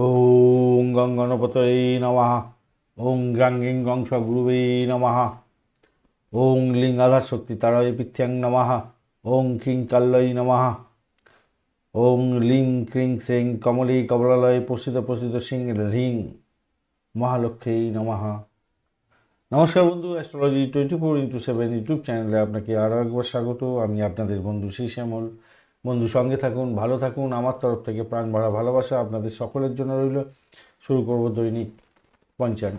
ওং গং গণপতয়ে নমঃ। ওং গ্রাং গিং গং সগুরুবে নমঃ। ওং লিং আধার শক্তি তারয় পিথ্যাং নমঃ। ওং খিং কাল্লয় নমঃ। ওং লিং ক্রিং সেং কমলী কমলালয় প্রসিদ্ধ প্রসিদ্ধ সিং হ্রিং মহালক্ষ্মী নমঃ। নমস্কার বন্ধু astrology twenty four into seven YouTube চ্যানেলে আপনাকে আরও একবার স্বাগত। আমি আপনাদের বন্ধু শ্রী শ্যামল বন্ধু সঙ্গে থাকুন, ভালো থাকুন, আমার তরফ থেকে প্রাণ ভরা ভালোবাসা আপনাদের সকলের জন্য রইল। শুরু করব দৈনিক পঞ্চান্ন।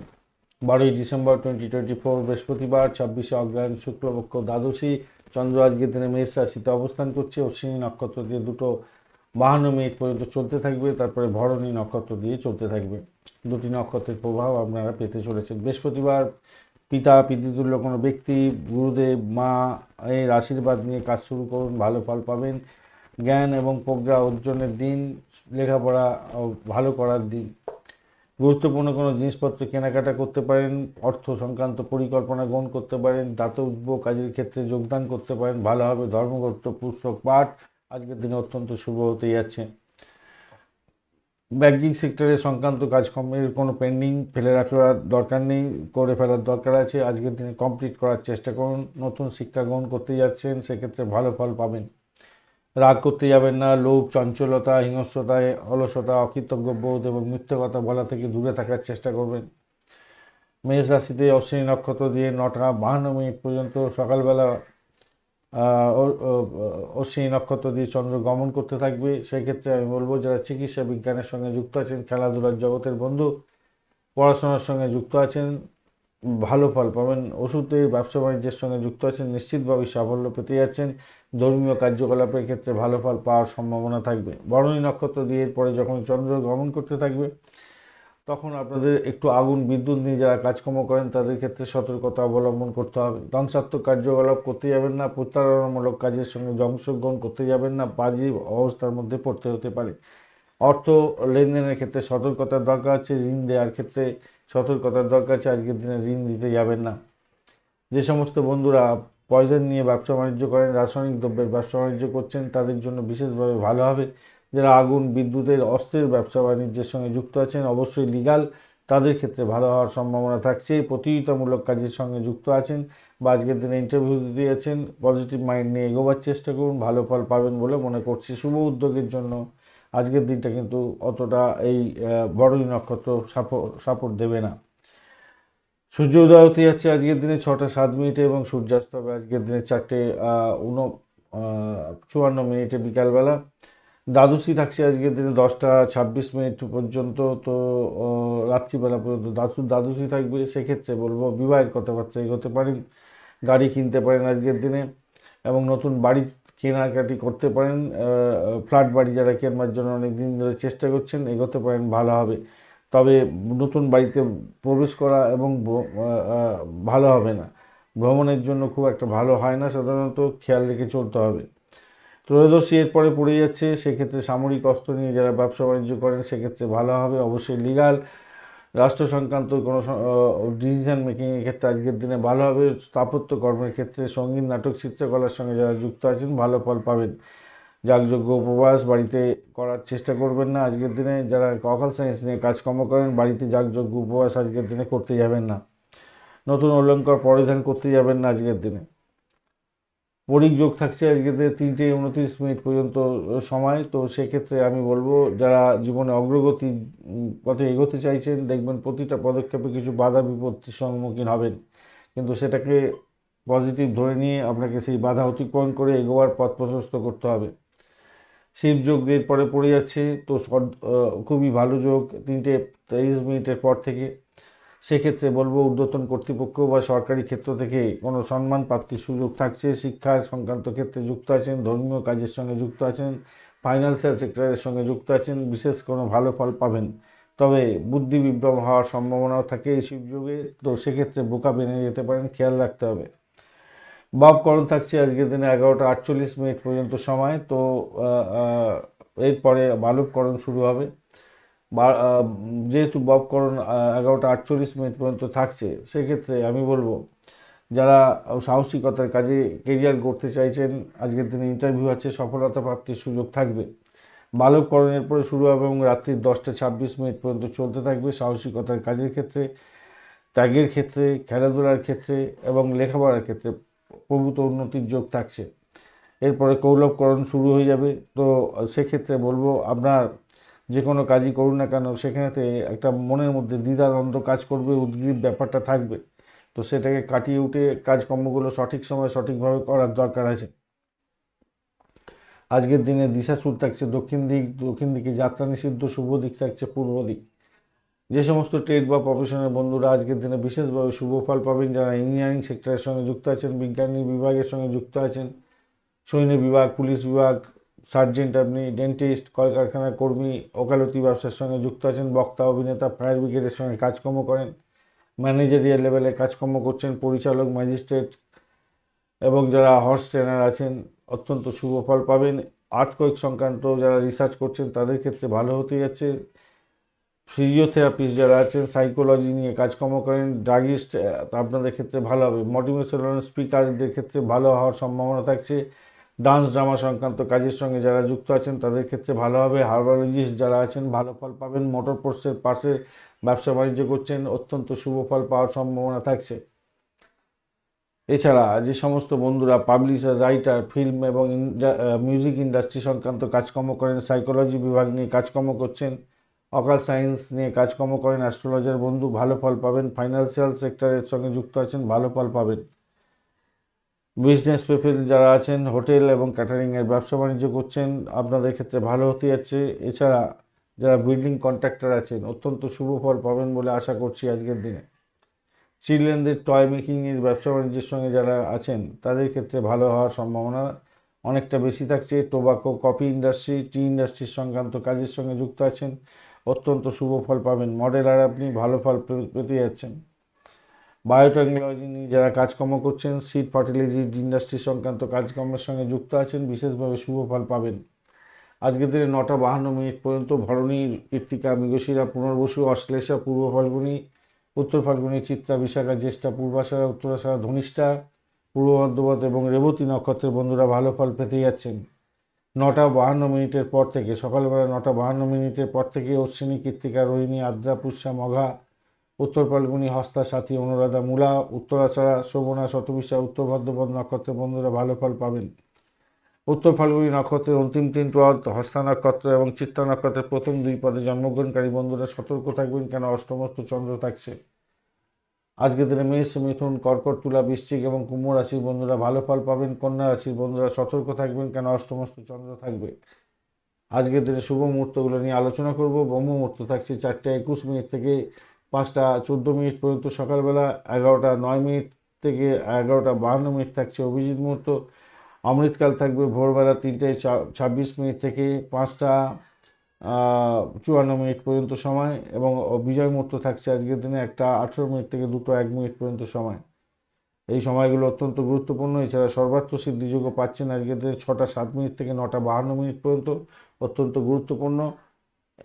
বারোই ডিসেম্বর টোয়েন্টি টোয়েন্টি ফোর বৃহস্পতিবার, ছাব্বিশে অগ্রহায়ণ শুক্লপক্ষ দ্বাদশী, চন্দ্র আজকের দিনে মেষ রাশিতে অবস্থান করছে অশ্বিনী নক্ষত্র দিয়ে দুটো বাহান্ন মিনিট পর্যন্ত চলতে থাকবে, তারপরে ভরণী নক্ষত্র দিয়ে চলতে থাকবে। দুটি নক্ষত্রের প্রভাব আপনারা পেতে চলেছেন। বৃহস্পতিবার পিতা, পিতৃতুল্য কোনো ব্যক্তি, গুরুদেব, মা এর আশীর্বাদ নিয়ে কাজ শুরু করুন, ভালো ফল পাবেন। জ্ঞান এবং প্রজ্ঞা অর্জনের দিন, লেখাপড়া ভালো করার দিন। গুরুত্বপূর্ণ কোনো জিনিসপত্র কেনাকাটা করতে পারেন, অর্থ সংক্রান্ত পরিকল্পনা গ্রহণ করতে পারেন, দাতব্য কাজের ক্ষেত্রে যোগদান করতে পারেন ভালোভাবে ধর্মগ্রস্ত পুস্তক, পাঠ। আজকের দিনে অত্যন্ত শুভ হতে যাচ্ছে। ব্যাঙ্কিং সেক্টরে সংক্রান্ত কাজকর্মের কোনো পেন্ডিং ফেলে রাখার দরকার নেই, করে ফেলার দরকার আছে। আজকের দিনে কমপ্লিট করার চেষ্টা করুন। নতুন শিক্ষা গ্রহণ করতে যাচ্ছেন, সেক্ষেত্রে ভালো ফল পাবেন। রাগ করতে যাবেন না, লোভ, চঞ্চলতা হিংস্রতায় অলসতা অকৃতজ্ঞ বোধ এবং মিথ্যে কথা বলা থেকে দূরে থাকার চেষ্টা করবেন। মেষ রাশিতে অশ্বিনী নক্ষত্র দিয়ে নটা বাহান্ন মিনিট পর্যন্ত সকালবেলা অশ্বিনী নক্ষত্র দিয়ে চন্দ্র গমন করতে থাকবে। সেক্ষেত্রে আমি বলব, যারা চিকিৎসা বিজ্ঞানের সঙ্গে যুক্ত আছেন, খেলাধুলার জগতের বন্ধু, পড়াশোনার সঙ্গে যুক্ত আছেন ভালো ফল পাবেন। ওষুধে ব্যবসা বাণিজ্যের সঙ্গে যুক্ত আছেন, নিশ্চিতভাবে সাফল্য পেতে যাচ্ছেন। ধর্মীয় কার্যকলাপের ক্ষেত্রে ভালো ফল পাওয়ার সম্ভাবনা থাকবে। বরণী নক্ষত্র দিয়ে এরপরে যখন চন্দ্র গমন করতে থাকবে, তখন আপনাদের একটু আগুন, বিদ্যুৎ নিয়ে যারা কাজকর্ম করেন, তাদের ক্ষেত্রে সতর্কতা অবলম্বন করতে হবে। ধ্বংসাত্মক কার্যকলাপ করতে যাবেন না প্রতারণামূলক কাজের সঙ্গে অংশগ্রহণ করতে যাবেন না বাজি অবস্থার মধ্যে পড়তে হতে পারে। অর্থ লেনদেনের ক্ষেত্রে সতর্কতার দরকার আছে, ঋণ দেওয়ার ক্ষেত্রে সতর্কতার দরকার আছে, আজকের দিনে ঋণ দিতে যাবেন না। যে সমস্ত বন্ধুরা পয়জন নিয়ে ব্যবসা বাণিজ্য করেন, রাসায়নিক দ্রব্যের ব্যবসা বাণিজ্য করছেন, তাদের জন্য বিশেষভাবে ভালো হবে। যারা আগুন, বিদ্যুতের, অস্ত্রের ব্যবসা বাণিজ্যের সঙ্গে যুক্ত আছেন, অবশ্যই লিগাল তাদের ক্ষেত্রে ভালো হওয়ার সম্ভাবনা থাকছে। প্রতিযোগিতামূলক কাজের সঙ্গে যুক্ত আছেন বা আজকের দিনে ইন্টারভিউ দিতে যাচ্ছেন পজিটিভ মাইন্ড নিয়ে এগোবার চেষ্টা করুন, ভালো ফল পাবেন বলে মনে করছি। শুভ উদ্যোগের জন্য আজকের দিনটা কিন্তু অতটা এই বড়ই নক্ষত্র সাপোর্ট সাপোর্ট দেবে না। সূর্য উদয় হতে যাচ্ছে আজকের দিনে ছটা সাত মিনিটে এবং সূর্যাস্ত হবে আজকের দিনে চারটে উন চুয়ান্ন মিনিটে বিকালবেলা। দ্বাদশী থাকছে আজকের দিনে দশটা ছাব্বিশ মিনিট পর্যন্ত, তো রাত্রিবেলা পর্যন্ত দ্বাদশ দ্বাদশী থাকবে সেক্ষেত্রে বলব বিবাহের কথাবার্তা এগোতে পারেন। গাড়ি কিনতে পারেন আজকের দিনে এবং নতুন বাড়ি কেনাকাটি করতে পারেন ফ্ল্যাট বাড়ি যারা কেনবার জন্য অনেক দিন ধরে চেষ্টা করছেন, এগোতে পারেন, ভালো হবে। তবে নতুন বাড়িতে প্রবেশ করা এবং ভালো হবে না। ভ্রমণের জন্য খুব একটা ভালো হয় না, সাধারণত খেয়াল রেখে চলতে হবে। ত্রয়োদশী এরপরে পড়ে যাচ্ছে, সেক্ষেত্রে সামরিক অস্ত্র নিয়ে যারা ব্যবসা বাণিজ্য করেন, সেক্ষেত্রে ভালো হবে, অবশ্যই লিগাল রাষ্ট্র সংক্রান্ত কোনো ডিসিশন মেকিংয়ের ক্ষেত্রে আজকের দিনে ভালো হবে। স্থাপত্য কর্মের ক্ষেত্রে সংগীত, নাটক, চিত্রকলার সঙ্গে যারা যুক্ত আছেন, ভালো ফল পাবেন। যাগযজ্ঞ উপবাস বাড়িতে করার চেষ্টা করবেন না আজকের দিনে। যারা অকাল সায়েন্স নিয়ে কাজকর্ম করেন, বাড়িতে যাগযজ্ঞ উপবাস আজকের দিনে করতে যাবেন না। নতুন অলঙ্কার পরিধান করতে যাবেন না আজকের দিনে। পরিক যোগ থাকছে আজকে তিনটে উনত্রিশ মিনিট পর্যন্ত সময়। তো সেক্ষেত্রে আমি বলব, যারা জীবনে অগ্রগতি পথে এগোতে চাইছেন, দেখবেন প্রতিটা পদক্ষেপে কিছু বাধা বিপত্তির সম্মুখীন হবেন। কিন্তু সেটাকে পজিটিভ ধরে নিয়ে আপনাকে সেই বাধা অতিক্রম করে এগোবার পথ প্রশস্ত করতে হবে। শিব যোগ এর পরে পড়ে যাচ্ছে, তো খুবই ভালো যোগ, তিনটে তেইশ মিনিটের পর থেকে। সেক্ষেত্রে বলব ঊর্ধ্বতন কর্তৃপক্ষ বা সরকারি ক্ষেত্র থেকে কোনো সম্মান প্রাপ্তির সুযোগ থাকছে। শিক্ষা সংক্রান্ত ক্ষেত্রে যুক্ত আছেন, ধর্মীয় কাজের সঙ্গে যুক্ত আছেন ফাইন্যান্সিয়াল সেক্টরের সঙ্গে যুক্ত আছেন, বিশেষ কোনো ভালো ফল পাবেন। তবে বুদ্ধি বিভ্রম হওয়ার সম্ভাবনাও থাকে এই শিবযোগে তো সেক্ষেত্রে বোকা বেনে যেতে পারেন, খেয়াল রাখতে হবে। বাবকরণ থাকছে আজকের দিনে এগারোটা আটচল্লিশ মিনিট পর্যন্ত সময়। তো এরপরে বালককরণ শুরু হবে। যেহেতু ববকরণ এগারোটা আটচল্লিশ মিনিট পর্যন্ত থাকছে, সেক্ষেত্রে আমি বলব, যারা সাহসিকতার কাজে কেরিয়ার গড়তে চাইছেন, আজকের দিনে ইন্টারভিউ আছে, সফলতা প্রাপ্তির সুযোগ থাকবে। বালককরণের পরে শুরু হবে এবং রাত্রি দশটা ছাব্বিশ মিনিট পর্যন্ত চলতে থাকবে সাহসিকতার কাজের ক্ষেত্রে, ত্যাগের ক্ষেত্রে, খেলাধুলার ক্ষেত্রে এবং লেখাপড়ার ক্ষেত্রে প্রভূত উন্নতির যোগ থাকছে। এরপরে কৌলভকরণ শুরু হয়ে যাবে। তো সেক্ষেত্রে বলব, আপনার যে কোনো কাজই করুন না কেন, সেখানেতে একটা মনের মধ্যে দ্বিধাদ্বন্দ্ব কাজ করবে, উদ্গ্রীব ব্যাপারটা থাকবে। তো সেটাকে কাটিয়ে উঠে কাজকর্মগুলো সঠিক সময় সঠিকভাবে করার দরকার আছে। আজকের দিনে দিশা সুর থাকছে দক্ষিণ দিক, দক্ষিণ দিকে যাত্রা নিষিদ্ধ, শুভ দিক থাকছে পূর্ব দিক। যে সমস্ত ট্রেড বা প্রফেশনের বন্ধুরা আজকের দিনে বিশেষভাবে শুভ ফল পাবেন, যারা ইঞ্জিনিয়ারিং সেক্টরের সঙ্গে যুক্ত আছেন, বিজ্ঞানী বিভাগের সঙ্গে যুক্ত আছেন, সৈন্য বিভাগ, পুলিশ বিভাগ সার্জেন্ট আপনি ডেন্টিস্ট, কলকারখানার কর্মী, ওকালতি ব্যবসার সঙ্গে যুক্ত আছেন, বক্তা, অভিনেতা, ফায়ার ব্রিগেডের সঙ্গে কাজকর্ম করেন, ম্যানেজারিয়াল লেভেলে কাজকর্ম করছেন, পরিচালক, ম্যাজিস্ট্রেট এবং যারা হর্স ট্রেনার আছেন, অত্যন্ত শুভ ফল পাবেন। আর্থকোয়েক সংক্রান্ত যারা রিসার্চ করছেন, তাদের ক্ষেত্রে ভালো হতে যাচ্ছে। ফিজিওথেরাপিস্ট যারা আছেন সাইকোলজি নিয়ে কাজকর্ম করেন ড্রাগিস্ট আপনাদের ক্ষেত্রে ভালো হবে। মোটিভেশনাল স্পিকারদের ক্ষেত্রে ভালো হওয়ার সম্ভাবনা থাকছে। ডান্স ড্রামা সংক্রান্ত কাজের সঙ্গে যারা যুক্ত আছেন, তাদের ক্ষেত্রে ভালো হবে। হার্বালজিস্ট যারা আছেন, ভালো ফল পাবেন। মোটর পোর্সের পাশে ব্যবসা বাণিজ্য করছেন, অত্যন্ত শুভ ফল পাওয়ার সম্ভাবনা থাকছে। এছাড়া যে সমস্ত বন্ধুরা, পাবলিশার, রাইটার, ফিল্ম এবং মিউজিক ইন্ডাস্ট্রি সংক্রান্ত কাজকর্ম করেন, সাইকোলজি বিভাগ নিয়ে কাজকর্ম করছেন, অকাল সায়েন্স নিয়ে কাজকর্ম করেন, অ্যাস্ট্রোলজার বন্ধু, ভালো ফল পাবেন। ফাইন্যান্সিয়াল সেক্টরের সঙ্গে যুক্ত আছেন, ভালো ফল পাবেন। বিজনেস পিপল যারা আছেন, হোটেল এবং ক্যাটারিংয়ের ব্যবসা বাণিজ্য করছেন, আপনাদের ক্ষেত্রে ভালো হতে যাচ্ছে। এছাড়া যারা বিল্ডিং কন্ট্রাক্টর আছেন, অত্যন্ত শুভ ফল পাবেন বলে আশা করছি আজকের দিনে। চিলড্রেনদের টয় মেকিংয়ের ব্যবসা বাণিজ্যের সঙ্গে যারা আছেন, তাদের ক্ষেত্রে ভালো হওয়ার সম্ভাবনা অনেকটা বেশি থাকছে। টোবাকো কফি ইন্ডাস্ট্রি টি ইন্ডাস্ট্রির সংক্রান্ত কাজের সঙ্গে যুক্ত আছেন, অত্যন্ত শুভ ফল পাবেন। মডেল আর আপনি ভালো ফল পেতে যাচ্ছেন। বায়োটেকনোলজি নিয়ে যারা কাজকর্ম করছেন সিড ফার্টিলাইজি ইন্ডাস্ট্রি সংক্রান্ত কাজকর্মের সঙ্গে যুক্ত আছেন, বিশেষভাবে শুভ ফল পাবেন। আজকের দিনে নটা বাহান্ন মিনিট পর্যন্ত ভরণী কীর্তিকা মৃগশিরা, পুনর্বসু, অশ্লেষা, পূর্ব ফাল্গুনি, উত্তর ফাল্গুনি, চিত্রা, বিশাখা, জ্যেষ্ঠা, পূর্বাশারা, উত্তরাশারা, ধনিষ্ঠা, পূর্ব বর্ধমান এবং রেবতী নক্ষত্রের বন্ধুরা ভালো ফল পেতে যাচ্ছেন। নটা বাহান্ন মিনিটের পর থেকে, সকালবেলা নটা বাহান্ন মিনিটের পর থেকে অশ্বিনী কীর্তিকা রোহিণী, আদ্রা, পুষ্যা, মঘা উত্তর ফাল্গুনি হস্তা, সাথী, অনুরাধা, মূলা, উত্তরাছাড়া, শোভনা, শতবিশা, উত্তর ভদ্রপদ নক্ষত্রের বন্ধুরা ভালো ফল পাবেন। উত্তর ফাল্গুনি নক্ষত্রের অন্তিম তিন পদ, হস্তা নক্ষত্র এবং চিত্তা নক্ষত্রের প্রথম দুই পদে জন্মগ্রহণকারী বন্ধুরা সতর্ক থাকবেন কেন? অষ্টমস্ত চন্দ্র থাকছে। আজকের দিনে মেষ, মিথুন, কর্কট, তুলা, বৃশ্চিক এবং কুম্ভ রাশির বন্ধুরা ভালো ফল পাবেন। কন্যা রাশির বন্ধুরা সতর্ক থাকবেন কেন? অষ্টমস্ত চন্দ্র থাকবে। আজকের দিনে শুভ মুহূর্তগুলো নিয়ে আলোচনা করব। ব্রহ্ম মুহূর্ত থাকছে চারটে একুশ মিনিট থেকে পাঁচটা চোদ্দ মিনিট পর্যন্ত, সকালবেলা এগারোটা নয় মিনিট থেকে এগারোটা বাহান্ন মিনিট থাকছে অভিজিৎ মুহূর্ত। অমৃতকাল থাকবে ভোরবেলা তিনটে ছাব্বিশ মিনিট থেকে পাঁচটা চুয়ান্ন মিনিট পর্যন্ত সময় এবং বিজয় মুহূর্ত থাকছে আজকের দিনে একটা আঠেরো মিনিট থেকে দুটো এক মিনিট পর্যন্ত সময়। এই সময়গুলো অত্যন্ত গুরুত্বপূর্ণ। এছাড়া সর্বাত্ম সিদ্ধিযোগ্য পাচ্ছেন আজকের দিনে ছটা সাত মিনিট থেকে নটা বাহান্ন মিনিট পর্যন্ত। অত্যন্ত গুরুত্বপূর্ণ।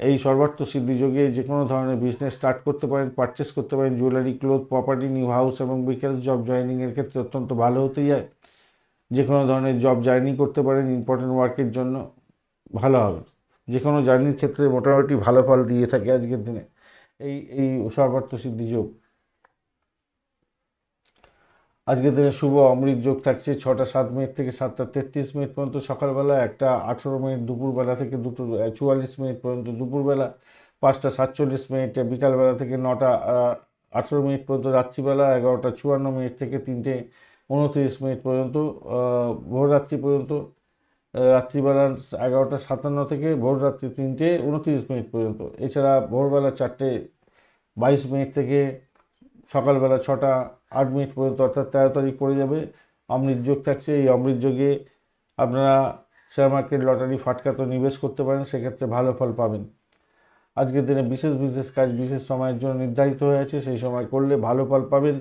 এই সর্বার্থ সিদ্ধিযোগে যে কোনো ধরনের বিজনেস স্টার্ট করতে পারেন পারচেস করতে পারেন jewellery cloth property new house এবং বিকেল জব জয়নিংয়ের ক্ষেত্রে অত্যন্ত ভালো হতে যায় যে কোনো ধরনের জব জার্নি করতে পারেন ইম্পর্টেন্ট ওয়ার্কের জন্য ভালো হবে। যে কোনো জার্নির ক্ষেত্রে মোটামুটি ভালো ফল দিয়ে থাকে আজকের দিনে। এই এই সর্বার্থ সিদ্ধি যোগ। আজকের দিনে শুভ অমৃত যোগ থাকছে ছটা সাত মিনিট থেকে সাতটা তেত্রিশ মিনিট পর্যন্ত সকালবেলা, একটা আঠেরো মিনিট দুপুরবেলা থেকে দুটো চুয়াল্লিশ মিনিট পর্যন্ত দুপুরবেলা, পাঁচটা সাতচল্লিশ মিনিট বিকালবেলা থেকে নটা আঠেরো মিনিট পর্যন্ত রাত্রিবেলা, এগারোটা চুয়ান্ন মিনিট থেকে তিনটে উনত্রিশ মিনিট পর্যন্ত ভোররাত্রি পর্যন্ত রাত্রিবেলা এগারোটা সাতান্ন থেকে ভোররাত্রি তিনটে উনত্রিশ মিনিট পর্যন্ত। এছাড়া ভোরবেলা চারটে বাইশ মিনিট থেকে সকালবেলা ছটা, আট মিনিট পর্যন্ত, অর্থাৎ তেরো তারিখ পড়ে যাবে। অমৃত যোগ থাকছে, এই অমৃত যোগে আপনারা শেয়ার মার্কেট লটারি ফাটকা তো নিবেশ করতে পারেন, সেক্ষেত্রে ভালো ফল পাবেন। আজকের দিনে বিশেষ বিশেষ কাজ, বিশেষ সময়ের জন্য নির্ধারিত হয়ে আছে, সেই সময় করলে ভালো ফল পাবেন।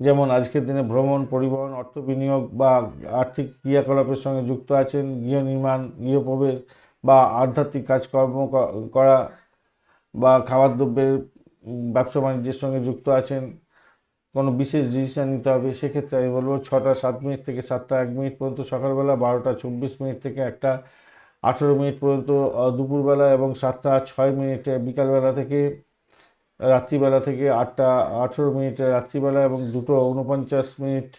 যেমন আজকের দিনে ভ্রমণ, পরিবহন, অর্থ বিনিয়োগ বা আর্থিক ক্রিয়াকলাপের সঙ্গে যুক্ত আছেন, গৃহ নির্মাণ গৃহপ্রবেশ বা আধ্যাত্মিক কাজকর্ম করা বা খাবার দ্রব্যের ব্যবসা বাণিজ্যের সঙ্গে যুক্ত আছেন, কোনো বিশেষ ডিসিশান নিতে হবে, সেক্ষেত্রে আমি বলব ছটা সাত মিনিট থেকে সাতটা এক মিনিট পর্যন্ত সকালবেলা, বারোটা চব্বিশ মিনিট থেকে একটা আঠেরো মিনিট পর্যন্ত দুপুরবেলা এবং সাতটা ছয় মিনিটে বিকালবেলা থেকে, রাত্রিবেলা থেকে আটটা আঠেরো মিনিটে রাত্রিবেলা এবং দুটো উনপঞ্চাশ মিনিট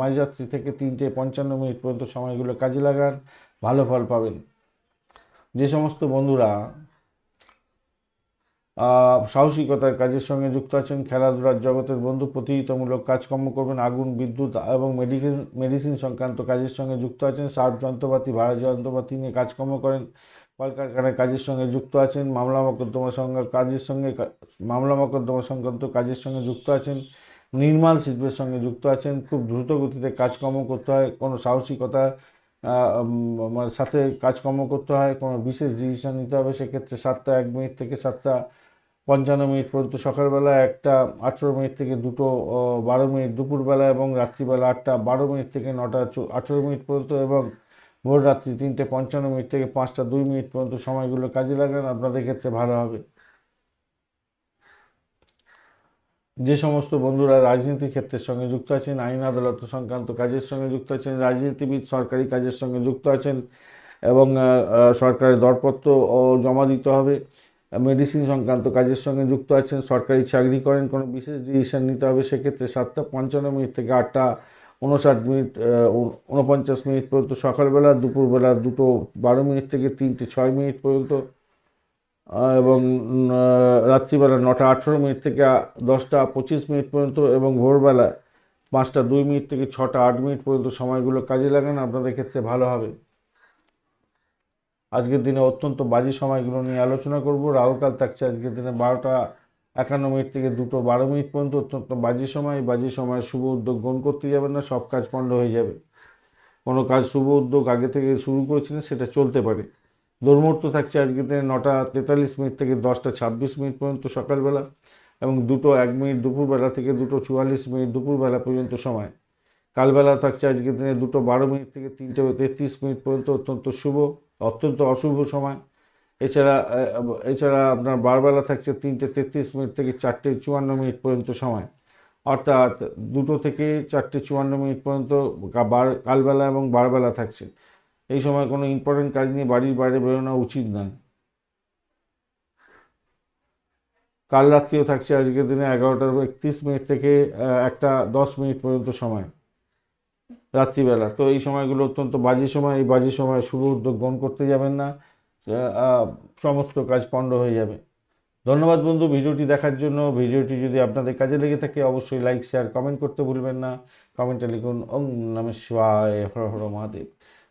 মাঝরাত্রি থেকে তিনটে পঞ্চান্ন মিনিট পর্যন্ত সময়গুলো কাজে লাগান, ভালো ফল পাবেন। যে সমস্ত বন্ধুরা সাহসিকতার কাজের সঙ্গে যুক্ত আছেন, খেলাধুলার জগতের বন্ধু, প্রতিহিতমূলক কাজকর্ম করবেন, আগুন, বিদ্যুৎ এবং মেডিকেল মেডিসিন সংক্রান্ত কাজের সঙ্গে যুক্ত আছেন, সার্ফ যন্ত্রপাতি ভাড়া যন্ত্রপাতি নিয়ে কাজকর্ম করেন কলকারখানায় কাজের সঙ্গে যুক্ত আছেন, মামলা মোকদ্দমা সঙ্গে কাজের সঙ্গে মামলা মোকদ্দমা সংক্রান্ত কাজের সঙ্গে যুক্ত আছেন, নির্মাণ শিল্পের সঙ্গে যুক্ত আছেন, খুব দ্রুত গতিতে কাজকর্ম করতে হয়, কোনো সাহসিকতা সাথে কাজকর্ম করতে হয়, কোনো বিশেষ ডিসিশন নিতে হবে, সেক্ষেত্রে সাতটা এক মিনিট থেকে সাতটা পঞ্চান্ন মিনিট পর্যন্ত সকালবেলা, একটা আঠেরো মিনিট থেকে দুটো বারো মিনিট দুপুরবেলা এবং রাত্রিবেলা আটটা বারো মিনিট থেকে নটা আঠেরো মিনিট পর্যন্ত এবং ভোর রাত্রি তিনটে পঞ্চান্ন মিনিট থেকে পাঁচটা দুই মিনিট পর্যন্ত সময়গুলো কাজে লাগান, আপনাদের ক্ষেত্রে ভালো হবে। যে সমস্ত বন্ধুরা রাজনীতি ক্ষেত্রের সঙ্গে যুক্ত আছেন, আইন আদালত সংক্রান্ত কাজের সঙ্গে যুক্ত আছেন, রাজনীতিবিদ সরকারি কাজের সঙ্গে যুক্ত আছেন, এবং সরকারের দরপত্র জমা দিতে হবে, মেডিসিন সংক্রান্ত কাজের সঙ্গে যুক্ত আছেন, সরকারি চাকরি করেন, কোনো বিশেষ ডিসিশন নিতে হবে, সেক্ষেত্রে সাতটা পঞ্চান্ন মিনিট থেকে আটটা উনষাট মিনিট উনপঞ্চাশ মিনিট পর্যন্ত সকালবেলা, দুপুরবেলা দুটো বারো মিনিট থেকে তিনটে ছয় মিনিট পর্যন্ত এবং রাত্রিবেলা নটা আঠেরো মিনিট থেকে দশটা পঁচিশ মিনিট পর্যন্ত এবং ভোরবেলা পাঁচটা দুই মিনিট থেকে ছটা আট মিনিট পর্যন্ত সময়গুলো কাজে লাগান আপনাদের ক্ষেত্রে ভালো হবে। আজকের দিনে অত্যন্ত বাজে সময়গুলো নিয়ে আলোচনা করব। রাহুকাল থাকছে আজকের দিনে বারোটা একান্ন মিনিট থেকে দুটো বারো মিনিট পর্যন্ত অত্যন্ত বাজে সময়। বাজে সময় শুভ উদ্যোগ গ্রহণ করতে যাবেন না, সব কাজ পণ্ড হয়ে যাবে। কোনো কাজ শুভ উদ্যোগ আগে থেকে শুরু করেছিলেন, সেটা চলতে পারে। দুর্মুহূর্ত থাকছে আজকের দিনে নটা তেতাল্লিশ মিনিট থেকে দশটা ছাব্বিশ মিনিট পর্যন্ত সকালবেলা এবং দুটো এক মিনিট দুপুরবেলা থেকে দুটো চুয়াল্লিশ মিনিট দুপুরবেলা পর্যন্ত সময়। কালবেলা থাকছে আজকের দিনে দুটো বারো মিনিট থেকে তিনটে তেত্রিশ মিনিট পর্যন্ত অত্যন্ত শুভ, অত্যন্ত অশুভ সময়। এছাড়া এছাড়া আপনার বারবেলা থাকছে তিনটে তেত্রিশ মিনিট থেকে চারটে চুয়ান্ন মিনিট পর্যন্ত সময়। অর্থাৎ দুটো থেকে চারটে চুয়ান্ন মিনিট পর্যন্ত কালবেলা এবং বারবেলা থাকছে। এই সময় কোনো ইম্পর্টেন্ট কাজ নিয়ে বাড়ির বাইরে বেরোনো উচিত নয়। কাল রাত্রিও থাকছে আজকের দিনে এগারোটা একত্রিশ মিনিট থেকে একটা দশ মিনিট পর্যন্ত সময় রাত্রিবেলা। তো এই সময়গুলো অত্যন্ত বাজে সময়, এই বাজে সময় শুভ উদ্যোগ গ্রহণ করতে যাবেন না সমস্ত কাজ পণ্ড হয়ে যাবে। ধন্যবাদ বন্ধু, ভিডিওটি দেখার জন্য। ভিডিওটি যদি আপনাদের কাজে লেগে থাকে, অবশ্যই লাইক শেয়ার কমেন্ট করতে ভুলবেন না। কমেন্টে লিখুন, ওম নম হর হর মহাদেব।